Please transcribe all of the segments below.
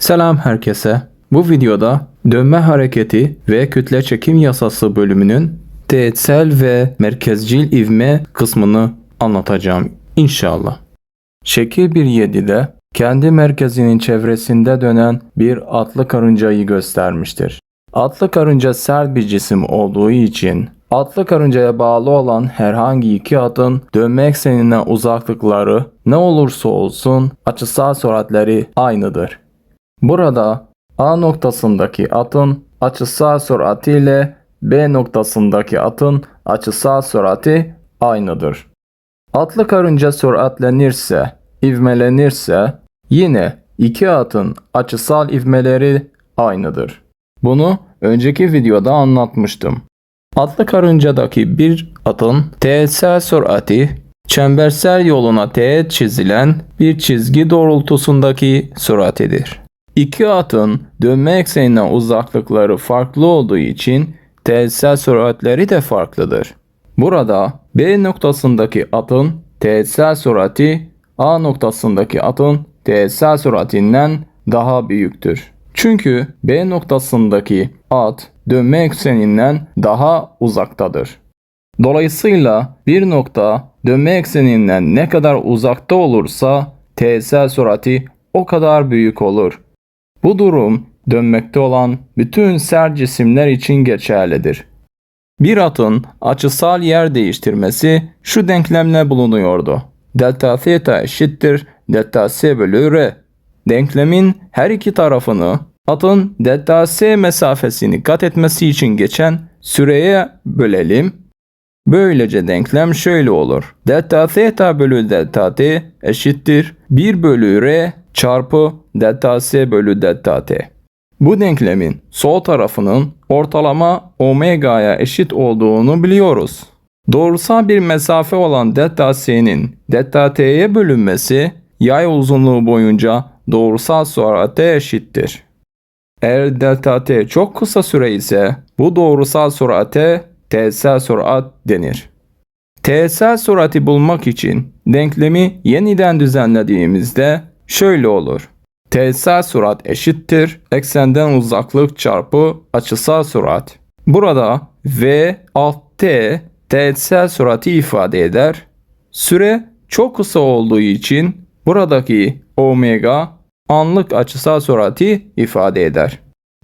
Selam herkese. Bu videoda dönme hareketi ve kütle çekim yasası bölümünün teğetsel ve merkezcil ivme kısmını anlatacağım inşallah. Şekil 1.7'de kendi merkezinin çevresinde dönen bir atlı karıncayı göstermiştir. Atlı karınca sert bir cisim olduğu için atlı karıncaya bağlı olan herhangi iki atın dönme eksenine uzaklıkları ne olursa olsun açısal süratleri aynıdır. Burada A noktasındaki atın açısal sürati ile B noktasındaki atın açısal sürati aynıdır. Atlı karınca süratlenirse, ivmelenirse yine iki atın açısal ivmeleri aynıdır. Bunu önceki videoda anlatmıştım. Atlı karıncadaki bir atın teğetsel sürati çembersel yoluna teğet çizilen bir çizgi doğrultusundaki süratidir. İki atın dönme eksenine uzaklıkları farklı olduğu için teğetsel süratleri de farklıdır. Burada B noktasındaki atın teğetsel sürati A noktasındaki atın teğetsel süratinden daha büyüktür. Çünkü B noktasındaki at dönme ekseninden daha uzaktadır. Dolayısıyla bir nokta dönme ekseninden ne kadar uzakta olursa teğetsel sürati o kadar büyük olur. Bu durum dönmekte olan bütün sert cisimler için geçerlidir. Bir atın açısal yer değiştirmesi şu denklemle bulunuyordu. Delta theta eşittir delta s bölü r. Denklemin her iki tarafını atın delta s mesafesini kat etmesi için geçen süreye bölelim. Böylece denklem şöyle olur. Delta theta bölü delta t eşittir 1 bölü r çarpı delta s bölü delta t. Bu denklemin sol tarafının ortalama omega'ya eşit olduğunu biliyoruz. Doğrusal bir mesafe olan delta s'nin delta t'ye bölünmesi yay uzunluğu boyunca doğrusal sürate eşittir. Eğer delta t çok kısa süre ise bu doğrusal sürate teğetsel sürat denir. Teğetsel sürati bulmak için denklemi yeniden düzenlediğimizde şöyle olur. Teğetsel sürat eşittir eksenden uzaklık çarpı açısal sürat. Burada V alt T teğetsel sürati ifade eder. Süre çok kısa olduğu için buradaki omega anlık açısal sürati ifade eder.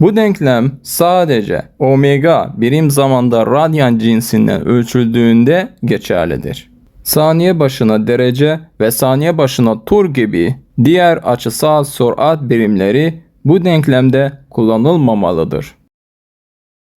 Bu denklem sadece omega birim zamanda radyan cinsinden ölçüldüğünde geçerlidir. Saniye başına derece ve saniye başına tur gibi diğer açısal sürat birimleri bu denklemde kullanılmamalıdır.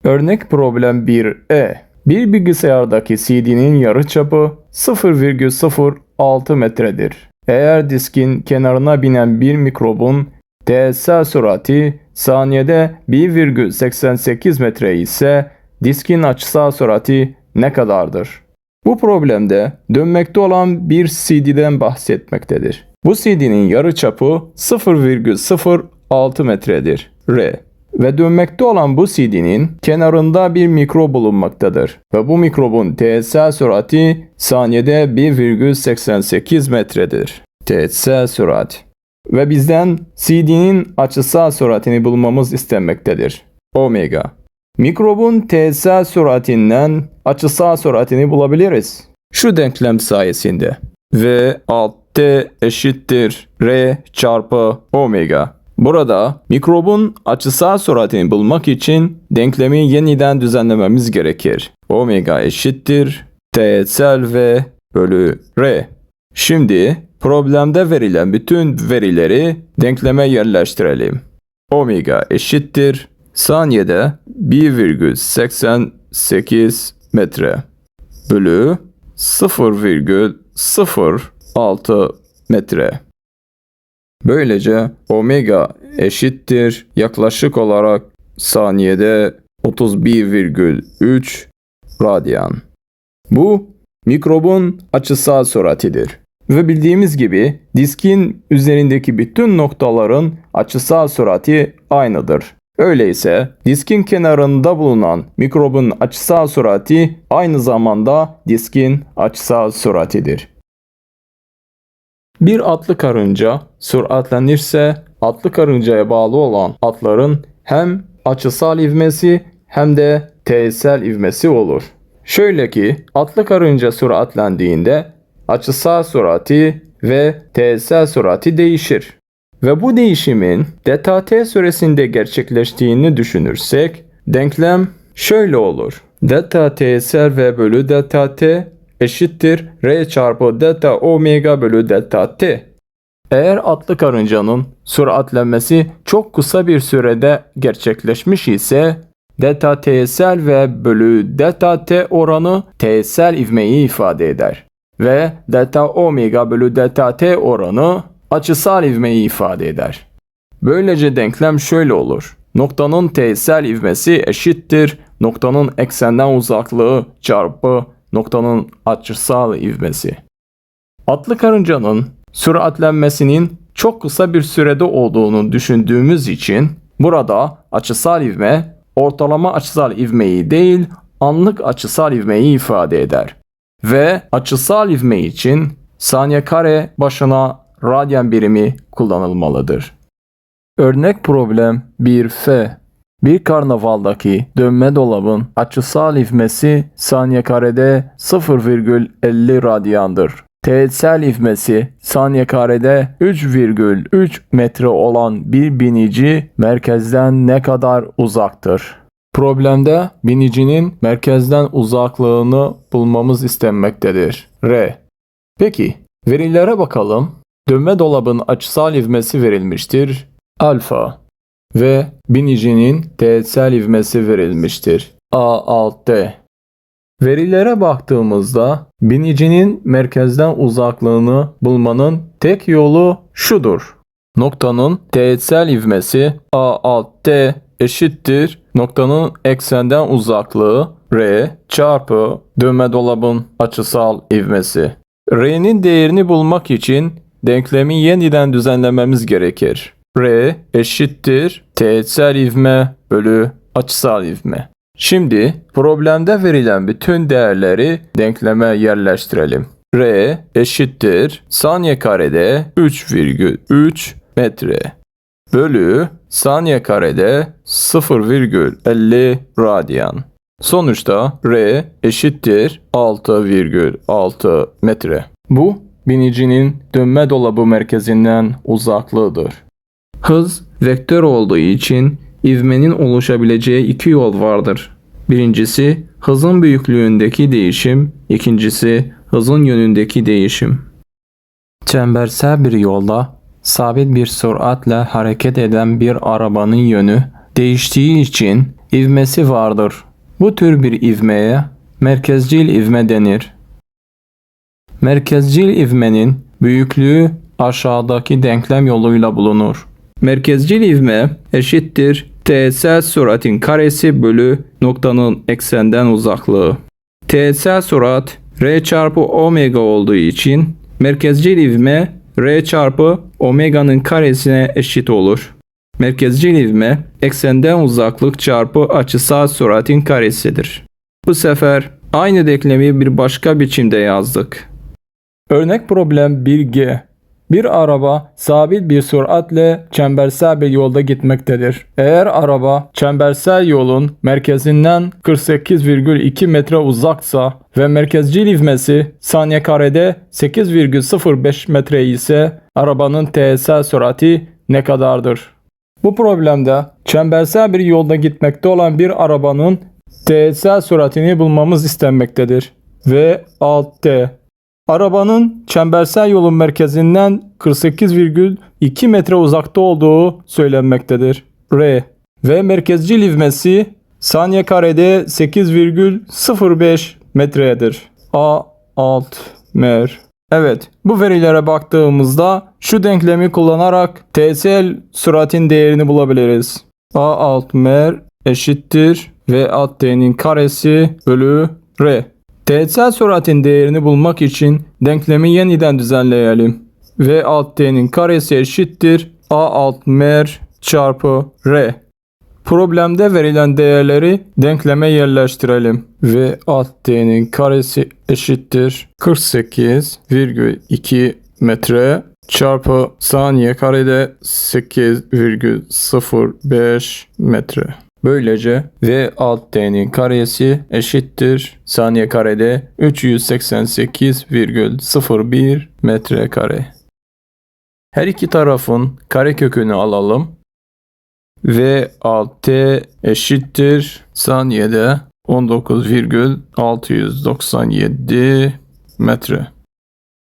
Örnek problem 1e. Bir bilgisayardaki CD'nin yarıçapı 0,06 metredir. Eğer diskin kenarına binen bir mikrobun teğetsel sürati saniyede 1,88 metre ise diskin açısal sürati ne kadardır? Bu problemde dönmekte olan bir CD'den bahsetmektedir. Bu CD'nin yarıçapı 0,06 metredir. R. Ve dönmekte olan bu CD'nin kenarında bir mikro bulunmaktadır. Ve bu mikrobun teğetsel sürati saniyede 1,88 metredir. Teğetsel sürat. Ve bizden CD'nin açısal süratini bulmamız istenmektedir. Omega. Mikrobun teğetsel süratinden açısal süratini bulabiliriz. Şu denklem sayesinde. V alt T eşittir R çarpı omega. Burada mikrobun açısal süratini bulmak için denklemi yeniden düzenlememiz gerekir. Omega eşittir teğetsel V bölü R. Şimdi problemde verilen bütün verileri denkleme yerleştirelim. Omega eşittir saniyede 1,88 metre bölü 0,06 metre. Böylece omega eşittir yaklaşık olarak saniyede 31,3 radyan. Bu mikrobun açısal süratidir. Ve bildiğimiz gibi diskin üzerindeki bütün noktaların açısal sürati aynıdır. Öyleyse diskin kenarında bulunan mikrobun açısal sürati aynı zamanda diskin açısal süratidir. Bir atlı karınca süratlenirse atlı karıncaya bağlı olan atların hem açısal ivmesi hem de teğetsel ivmesi olur. Şöyle ki atlı karınca süratlendiğinde açısal sürati ve teğetsel sürati değişir. Ve bu değişimin delta t süresinde gerçekleştiğini düşünürsek denklem şöyle olur. Delta teğetsel v bölü delta t eşittir r çarpı delta omega bölü delta t. Eğer atlı karıncanın süratlenmesi çok kısa bir sürede gerçekleşmiş ise delta tsl ve bölü delta t oranı tsl ivmeyi ifade eder. Ve delta omega bölü delta t oranı açısal ivmeyi ifade eder. Böylece denklem şöyle olur. Noktanın tsl ivmesi eşittir noktanın eksenden uzaklığı çarpı noktanın açısal ivmesi. Atlı karıncanın süratlenmesinin çok kısa bir sürede olduğunu düşündüğümüz için burada açısal ivme ortalama açısal ivmeyi değil anlık açısal ivmeyi ifade eder. Ve açısal ivme için saniye kare başına radyan birimi kullanılmalıdır. Örnek problem 1F bir karnavaldaki dönme dolabın açısal ivmesi saniye karede 0,50 radyandır. Teğetsel ivmesi saniye karede 3,3 metre olan bir binici merkezden ne kadar uzaktır? Problemde binicinin merkezden uzaklığını bulmamız istenmektedir. R. Peki, verilere bakalım. Dönme dolabın açısal ivmesi verilmiştir. Alfa ve binicinin teğetsel ivmesi verilmiştir. A alt D. Verilere baktığımızda binicinin merkezden uzaklığını bulmanın tek yolu şudur. Noktanın teğetsel ivmesi A alt D eşittir noktanın eksenden uzaklığı R çarpı dönme dolabın açısal ivmesi. R'nin değerini bulmak için denklemi yeniden düzenlememiz gerekir. R eşittir teğetsel ivme bölü açısal ivme. Şimdi problemde verilen bütün değerleri denkleme yerleştirelim. R eşittir saniye karede 3,3 metre bölü saniye karede 0,50 radyan. Sonuçta R eşittir 6,6 metre. Bu binicinin dönme dolabı merkezinden uzaklığıdır. Hız vektör olduğu için ivmenin oluşabileceği iki yol vardır. Birincisi hızın büyüklüğündeki değişim, ikincisi hızın yönündeki değişim. Çembersel bir yolda sabit bir süratle hareket eden bir arabanın yönü değiştiği için ivmesi vardır. Bu tür bir ivmeye merkezcil ivme denir. Merkezcil ivmenin büyüklüğü aşağıdaki denklem yoluyla bulunur. Merkezcil ivme eşittir teğetsel süratin karesi bölü noktanın eksenden uzaklığı. Teğetsel sürat r çarpı omega olduğu için merkezcil ivme r çarpı omega'nın karesine eşit olur. Merkezcil ivme eksenden uzaklık çarpı açısal süratin karesidir. Bu sefer aynı denklemi bir başka biçimde yazdık. Örnek problem 1G. Bir araba sabit bir süratle çembersel bir yolda gitmektedir. Eğer araba çembersel yolun merkezinden 48,2 metre uzaksa ve merkezcil ivmesi saniye karede 8,05 metre ise arabanın teğetsel sürati ne kadardır? Bu problemde çembersel bir yolda gitmekte olan bir arabanın teğetsel süratini bulmamız istenmektedir. V alt T Arabanın çembersel yolun merkezinden 48,2 metre uzakta olduğu söylenmektedir. R ve merkezcil ivmesi saniye karede 8,05 metredir. A alt mer. Evet, bu verilere baktığımızda şu denklemi kullanarak TSL süratin değerini bulabiliriz. A alt mer eşittir V alt t'nin karesi bölü R. Teğetsel süratin değerini bulmak için denklemi yeniden düzenleyelim. V alt t'nin karesi eşittir A alt mer çarpı R. Problemde verilen değerleri denkleme yerleştirelim. V alt t'nin karesi eşittir 48,2 metre çarpı saniye karede 8,05 metre. Böylece V alt T'nin karesi eşittir saniye karede 388,01 metre kare. Her iki tarafın kare kökünü alalım. V alt T eşittir saniyede 19,697 metre.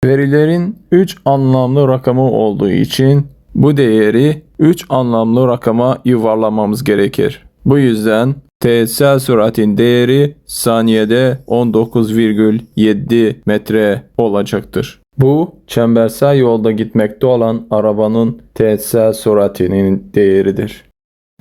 Verilerin 3 anlamlı rakamı olduğu için bu değeri 3 anlamlı rakama yuvarlamamız gerekir. Bu yüzden teğetsel süratin değeri saniyede 19,7 metre olacaktır. Bu çembersel yolda gitmekte olan arabanın teğetsel süratinin değeridir.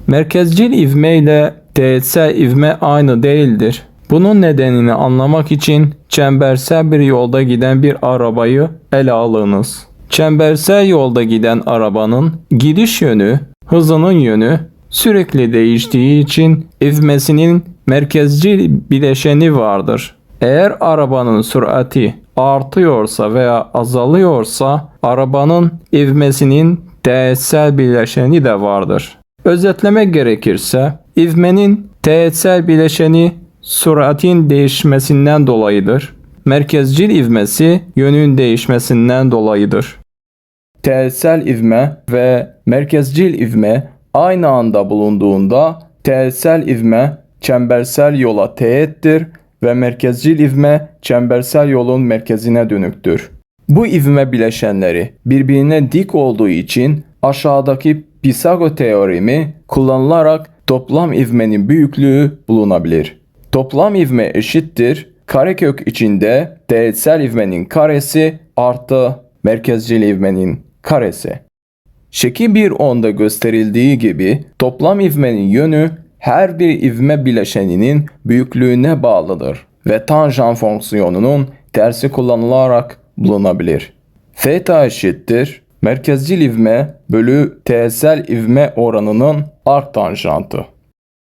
Merkezcil ivme ile teğetsel ivme aynı değildir. Bunun nedenini anlamak için çembersel bir yolda giden bir arabayı ele alınız. Çembersel yolda giden arabanın gidiş yönü, hızının yönü sürekli değiştiği için ivmesinin merkezcil bileşeni vardır. Eğer arabanın sürati artıyorsa veya azalıyorsa arabanın ivmesinin teğetsel bileşeni de vardır. Özetlemek gerekirse ivmenin teğetsel bileşeni süratin değişmesinden dolayıdır. Merkezcil ivmesi yönün değişmesinden dolayıdır. Teğetsel ivme ve merkezcil ivme aynı anda bulunduğunda teğetsel ivme çembersel yola teğettir ve merkezcil ivme çembersel yolun merkezine dönüktür. Bu ivme bileşenleri birbirine dik olduğu için aşağıdaki Pisagor teoremi kullanılarak toplam ivmenin büyüklüğü bulunabilir. Toplam ivme eşittir karekök içinde teğetsel ivmenin karesi artı merkezcil ivmenin karesi. Şekil 1.10'da gösterildiği gibi toplam ivmenin yönü her bir ivme bileşeninin büyüklüğüne bağlıdır ve tanjant fonksiyonunun tersi kullanılarak bulunabilir. Theta eşittir merkezcil ivme bölü teğetsel ivme oranının arc tanjantı.